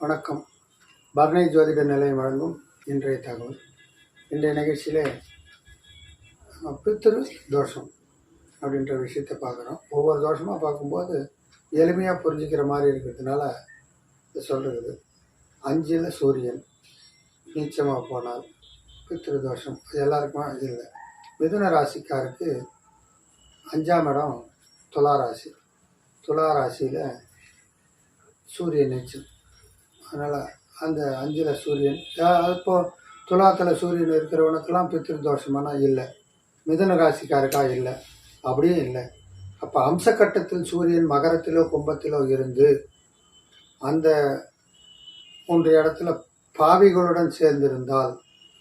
வணக்கம். பர்ணை ஜோதிட நிலையம் வழங்கும் இன்றைய தகவல். இன்றைய நிகழ்ச்சியிலே பித்திரு தோஷம் அப்படின்ற விஷயத்தை பார்க்குறோம். ஒவ்வொரு தோஷமாக பார்க்கும்போது எளிமையாக புரிஞ்சுக்கிற மாதிரி இருக்கிறதுனால இது சொல்கிறது அஞ்சில் சூரியன் நீச்சமாக போனால் பித்திரு தோஷம். அது எல்லாருக்குமா? இல்லை. மிதுன ராசிக்காருக்கு அஞ்சாம் இடம் துலா ராசி. துலா ராசியில் சூரியன் நீச்சல். அதனால் அந்த அஞ்சில் சூரியன். இப்போது துலாத்தில் சூரியன் இருக்கிறவனுக்கெல்லாம் பித்திருதோஷமானா இல்லை. மிதன ராசிக்காருக்கா இல்லை. அப்படியும் இல்லை. அப்போ அம்சக்கட்டத்தில் சூரியன் மகரத்திலோ கும்பத்திலோ இருந்து அந்த ஒன்று இடத்துல பாவிகளுடன் சேர்ந்திருந்தால்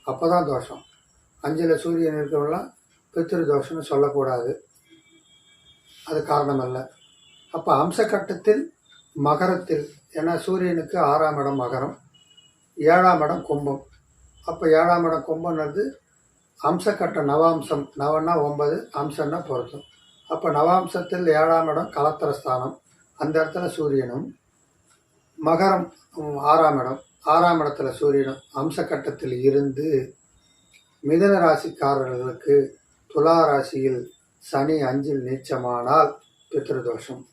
அப்போ தான் தோஷம். அஞ்சில் சூரியன் இருக்கிறவங்களாம் பித்திருதோஷம்னு சொல்லக்கூடாது. அது காரணம் அல்ல அப்போ அம்சக்கட்டத்தில் மகரத்தில் ஏன்னா சூரியனுக்கு ஆறாம் இடம் மகரம் ஏழாம் இடம் கும்பம். அப்போ ஏழாம் இடம் கும்பம்ன்றது அம்சக்கட்ட நவாம்சம். நவன்னா ஒன்பது அம்சம்னா பொருத்தம். அப்போ நவாம்சத்தில் ஏழாம் இடம் கலத்திரஸ்தானம். அந்த இடத்துல சூரியனும் மகரம் ஆறாம் இடம். ஆறாம் இடத்துல சூரியனும் அம்சக்கட்டத்தில் இருந்து மிதன ராசிக்காரர்களுக்கு துலா ராசியில் சனி அஞ்சில் நீச்சமானால் பித்ருதோஷம்.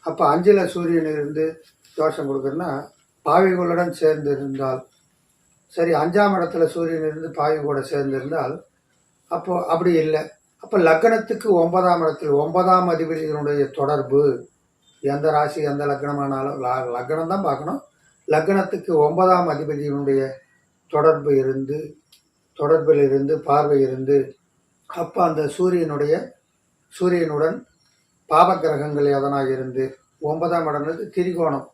அப்போ அஞ்சில் சூரியன் இருந்து தோஷம் கொடுக்குறன்னா பாவிகளுடன் சேர்ந்து இருந்தால் சரி அஞ்சாம் இடத்துல சூரியன் இருந்து பாவி கூட சேர்ந்து இருந்தால் அப்படி இல்லை. அப்போ லக்னத்துக்கு ஒன்பதாம் இடத்தில் ஒன்பதாம் அதிபதியினுடைய தொடர்பு எந்த ராசி எந்த லக்னமானாலும் ல- லக்னம் தான் பார்க்கணும். லக்னத்துக்கு ஒன்பதாம் அதிபதியினுடைய தொடர்பு இருந்து தொடர்பில் இருந்து பார்வை இருந்து அப்போ அந்த சூரியனுடைய சூரியனுடன் பாவக்கிரகங்கள் எதனாக இருந்து ஒன்பதாம் இடம்ன்றது திரிகோணம்.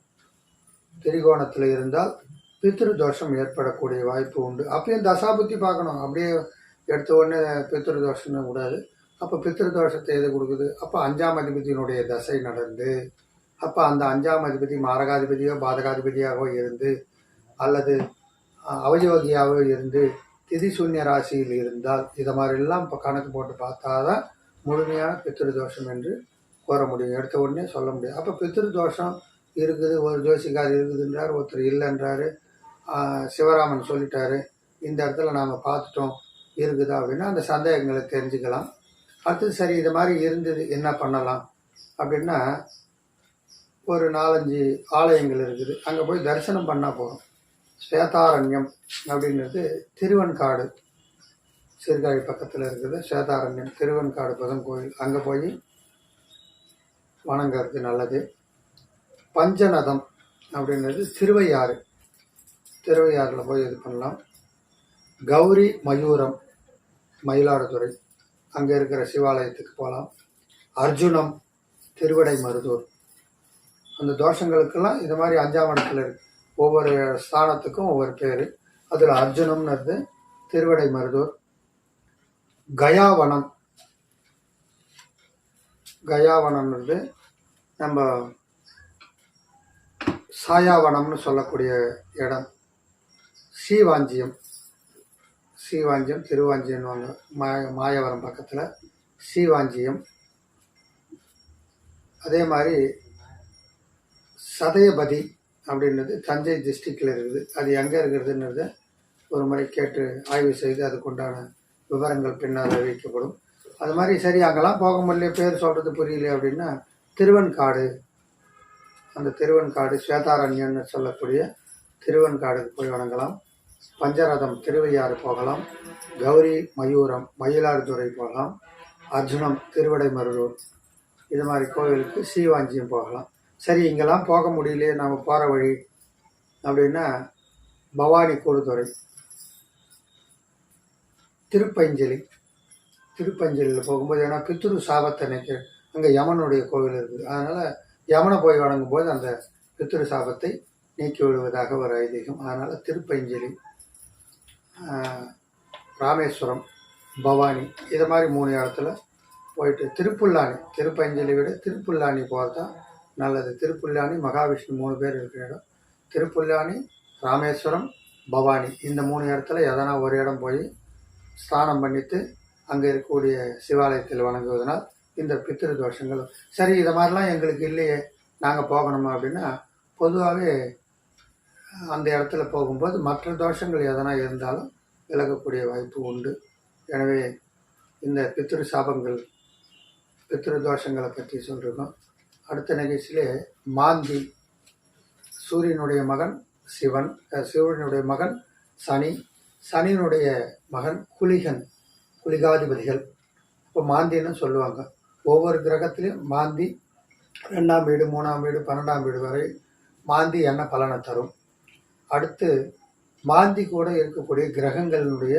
திரிகோணத்தில் இருந்தால் பித்ரு தோஷம் ஏற்படக்கூடிய வாய்ப்பு உண்டு. அப்பயும் தசாபுத்தி பார்க்கணும். அப்படியே எடுத்த உடனே பித்ரு தோஷம்னு கூடாது அப்போ பித்ரு தோஷத்தை எது கொடுக்குது? அப்போ அஞ்சாம் அதிபதியினுடைய தசை நடந்து அப்போ அந்த அஞ்சாம் அதிபதி மாரகாதிபதியோ பாதகாதிபதியாகவோ இருந்து அல்லது அவயோகியாகவோ இருந்து திதி சூன்ய ராசியில் இருந்தால் இதை மாதிரிலாம் இப்போ கணக்கு போட்டு பார்த்தா தான் முழுமையான பித்திரு தோஷம் என்று கூற முடியும். எடுத்த உடனே சொல்ல முடியும் அப்போ பித்திரு தோஷம் இருக்குது ஒரு ஜோசிக்கார் இருக்குதுன்றார் ஒருத்தர் இல்லைன்றாரு சிவராமன் சொல்லிட்டாரு இந்த இடத்துல நாம் பார்த்துட்டோம் இருக்குதா அப்படின்னா அந்த சந்தேகங்களை தெரிஞ்சுக்கலாம். அடுத்தது சரி இது மாதிரி இருந்தது என்ன பண்ணலாம்? அப்படின்னா ஒரு நாலஞ்சு ஆலயங்கள் இருக்குது. அங்கே போய் தரிசனம் பண்ணால் போதும். ஸ்வேதாரண்யம் அப்படின்றது திருவன்காடு சீர்காழி பக்கத்தில் இருக்குது. ஸ்வேதாரண்யம் திருவன்காடு பதம் கோயில். அங்கே போய் வணங்கிறது நல்லது. பஞ்சநதம் அப்படின்றது திருவையாறு. திருவையாறில் போய் இது பண்ணலாம். கௌரி மயூரம் மயிலாடுதுறை. அங்கே இருக்கிற சிவாலயத்துக்கு போகலாம் அர்ஜுனம் திருவடை மருதூர். அந்த தோஷங்களுக்கெல்லாம் இது மாதிரி அஞ்சாம் இடத்துல இருக்குது ஒவ்வொரு ஸ்தானத்துக்கும் ஒவ்வொரு பேர். அதில் அர்ஜுனம்ன்றது திருவிடை மருதூர் கயாவனம். கயாவனம்ன்றது நம்ம சாயாவனம்னு சொல்லக்கூடிய இடம். ஸ்ரீவாஞ்சியம் ஸ்ரீவாஞ்சியம் திருவாஞ்சியம்னுவாங்க மாய மாயவரம் பக்கத்தில். ஸ்ரீவாஞ்சியம் அதே மாதிரி சதயபதி. அப்படின்றது தஞ்சை டிஸ்ட்ரிக்டில் இருக்குது. அது எங்கே இருக்கிறதுன்றத ஒரு முறை கேட்டு ஆய்வு செய்து அதுக்குண்டான விவரங்கள் பின்னால் அறிவிக்கப்படும். அது மாதிரி சரி அங்கெல்லாம் போக முடியல பேர் சொல்கிறது புரியல அப்படின்னா திருவன்காடு. அந்த திருவன்காடு ஸ்வேதாரண்யன்னு சொல்லக்கூடிய திருவன்காடுக்கு போய் வணங்கலாம். பஞ்சரதம் திருவையாறு போகலாம். கௌரி மயூரம் மயிலாடுதுறை போகலாம். அர்ஜுனம் திருவடைமருதூர் இது மாதிரி கோவிலுக்கு ஸ்ரீவாஞ்சியம் போகலாம். சரி இங்கெல்லாம் போக முடியலையே நம்ம போகிற வழி அப்படின்னா பவானி கூடுதுறை திருப்பஞ்சலி திருப்பஞ்சலியில் போகும்போது ஏன்னா பித்ரு சாபத்தை நினைக்க அங்கே யமனுடைய கோவில் இருக்குது. அதனால் யமனை போய் வணங்கும் போது அந்த பித்ரு சாபத்தை நீக்கி விடுவதாக ஒரு ஐதீகம். அதனால் திருப்பஞ்சலி ராமேஸ்வரம் பவானி இது மாதிரி மூணு இடத்துல போயிட்டு திருப்புல்லானி திருப்பஞ்சலி விட திருப்புல்லானி போகிறது தான் நல்லது. திருப்புல்லானி மகாவிஷ்ணு மூணு பேர் இருக்கிற இடம். திருப்புல்லானி ராமேஸ்வரம் பவானி. இந்த மூணு இடத்துல எதனா ஒரு இடம் போய் ஸ்நானம் பண்ணிட்டு அங்கே இருக்கக்கூடிய சிவாலயத்தில் வணங்குவதனால் இந்த பித்திரு தோஷங்கள். சரி இதை மாதிரிலாம் எங்களுக்கு இல்லையே. நாங்கள் போகணுமா அப்படின்னா பொதுவாகவே அந்த இடத்துல போகும்போது மற்ற தோஷங்கள் எதனா இருந்தாலும் விலகக்கூடிய வாய்ப்பு உண்டு. எனவே இந்த பித்திரு சாபங்கள் பித்திரு தோஷங்களை பற்றி சொல்லியிருக்கோம் அடுத்த நிகழ்ச்சியிலே மாந்தி சூரியனுடைய மகன் சிவன் சிவனுடைய மகன் சனி சனியினுடைய மகன் குலிகன் குலிகாதிபதிகள் இப்போ மாந்தின்னு சொல்லுவாங்க. ஒவ்வொரு கிரகத்திலையும் மாந்தி ரெண்டாம் வீடு மூணாம் வீடு பன்னெண்டாம் வீடு வரை மாந்தி என்ன பலனை தரும்? அடுத்து மாந்தி கூட இருக்கக்கூடிய கிரகங்களினுடைய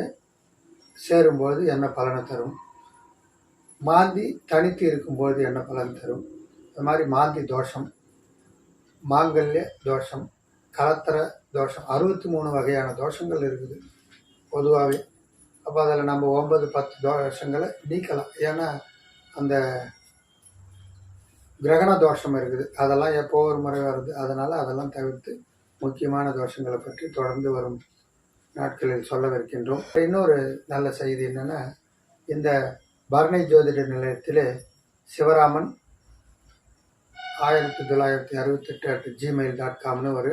சேரும்போது என்ன பலனை தரும்? மாந்தி தனித்து இருக்கும்போது என்ன பலன் தரும்? இந்த மாதிரி மாந்தி தோஷம் மாங்கல்ய தோஷம் கலத்தர தோஷம் அறுபத்தி மூணு வகையான தோஷங்கள் இருக்குது பொதுவாகவே அப்போ அதில் நம்ம ஒன்பது பத்து தோஷங்களை நீக்கலாம். ஏன்னா அந்த கிரகண தோஷம் இருக்குது. அதெல்லாம் எப்போ ஒரு முறை வருது? அதனால் அதெல்லாம் தவிர்த்து முக்கியமான தோஷங்களை பற்றி தொடர்ந்து வரும் நாட்களில் சொல்லவிருக்கின்றோம். இன்னொரு நல்ல செய்தி என்னென்னா இந்த பரணி ஜோதிட நிலையத்திலே சிவராமன் ஆயிரத்தி தொள்ளாயிரத்தி அறுபத்தெட்டு அட் ஜிமெயில் டாட் காம்னு ஒரு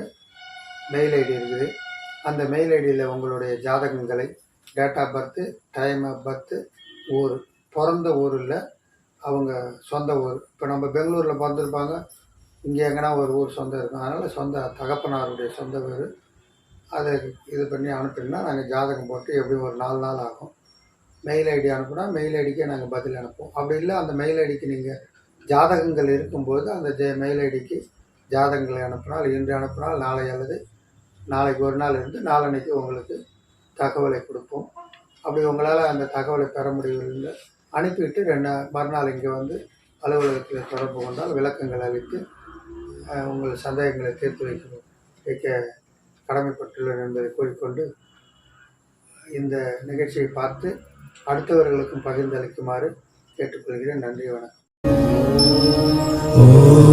மெயில் ஐடி இருக்குது. அந்த மெயில் ஐடியில் உங்களுடைய ஜாதகங்களை date of birth time of birth ஊர் பிறந்த ஊரில் அவங்க சொந்த ஊர். இப்போ நம்ம பெங்களூரில் பிறந்திருப்பாங்க. இங்கே எங்கன்னா ஒரு ஊர் சொந்தம் இருக்கும். அதனால் சொந்த தகப்பனாருடைய சொந்த ஊர். அதை இது பண்ணி அனுப்பினா நாங்கள் ஜாதகம் போட்டு எப்படியும் ஒரு நாலு நாள் ஆகும். மெயில் ஐடி அனுப்புனா மெயில் ஐடிக்கே நாங்கள் பதில் அனுப்புவோம். அப்படி இல்லை அந்த மெயில் ஐடிக்கு நீங்கள் ஜாதகங்கள் இருக்கும்போது அந்த ஜெ மெயில் ஐடிக்கு ஜாதகங்களை அனுப்பினால் இன்று அனுப்பினால் நாளை அல்லது நாளைக்கு ஒரு நாள் இருந்து நாளன்னைக்கு உங்களுக்கு தகவலை கொடுப்போம். அப்படி உங்களால் அந்த தகவலை பெற முடியவில்லை அனுப்பிவிட்டு ரெண்டு நாள் மறுநாள் இங்கே வந்து அலுவலகத்தில் தொடர்பு கொண்டால் விளக்கங்கள் அளித்து உங்கள் சந்தேகங்களை தீர்த்து வைக்க வைக்க கடமைப்பட்டுள்ளேன் என்பதை கூறிக்கொண்டு இந்த நிகழ்ச்சியை பார்த்து அடுத்தவர்களுக்கும் பகிர்ந்தளிக்குமாறு கேட்டுக்கொள்கிறேன். நன்றி வணக்கம். Oh.